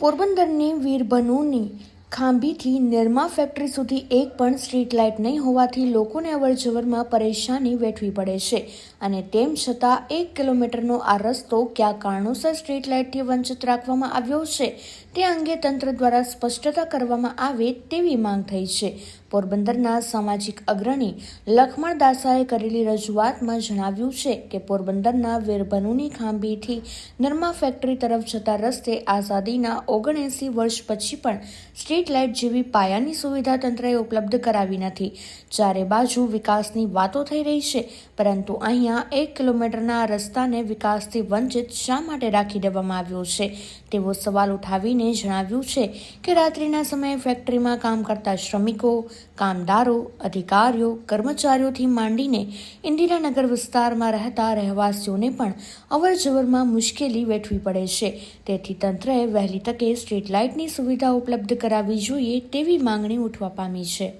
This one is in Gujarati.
પોરબંદરની વીરબનુની ખાંભીથી નિરમા ફેક્ટરી સુધી એક પણ સ્ટ્રીટ લાઇટ નહીં હોવાથી લોકોને અવરજવરમાં પરેશાની વેઠવી પડે છે. અને તેમ છતાં એક કિલોમીટરનો આ રસ્તો કયા કારણોસર સ્ટ્રીટ લાઇટથી વંચિત રાખવામાં આવ્યો છે તે અંગે તંત્ર દ્વારા સ્પષ્ટતા કરવામાં આવે તેવી માંગ થઈ છે. પોરબંદરના સામાજિક અગ્રણી લખમણ દાસાએ કરેલી રજૂઆતમાં જણાવ્યું છે કે પોરબંદરના વીરભનુની ખાંભીથી નર્મા ફેક્ટરી તરફ જતા રસ્તે આઝાદીના ઓગણએંસી વર્ષ પછી પણ સ્ટ્રીટ લાઇટ જેવી પાયાની સુવિધા તંત્રએ ઉપલબ્ધ કરાવી નથી. ચારે બાજુ વિકાસની વાતો થઈ રહી છે, પરંતુ અહીંયા એક કિલોમીટરના રસ્તાને વિકાસથી વંચિત શા માટે રાખી દેવામાં આવ્યો છે? તેવો સવાલ ઉઠાવીને જણાવ્યું છે કે રાત્રિના સમયે ફેક્ટરીમાં કામ કરતા શ્રમિકો કામદારો, અધિકારીઓ, કર્મચારીઓથી માંડીને ઇન્દિરાનગર વિસ્તારમાં રહેતા રહેવાસીઓને પણ અવરજવરમાં મુશ્કેલી વેઠવી પડે છે. તેથી તંત્રએ વહેલી તકે સ્ટ્રીટ લાઇટની સુવિધા ઉપલબ્ધ કરાવવી જોઈએ તેવી માંગણી ઉઠવા પામી છે.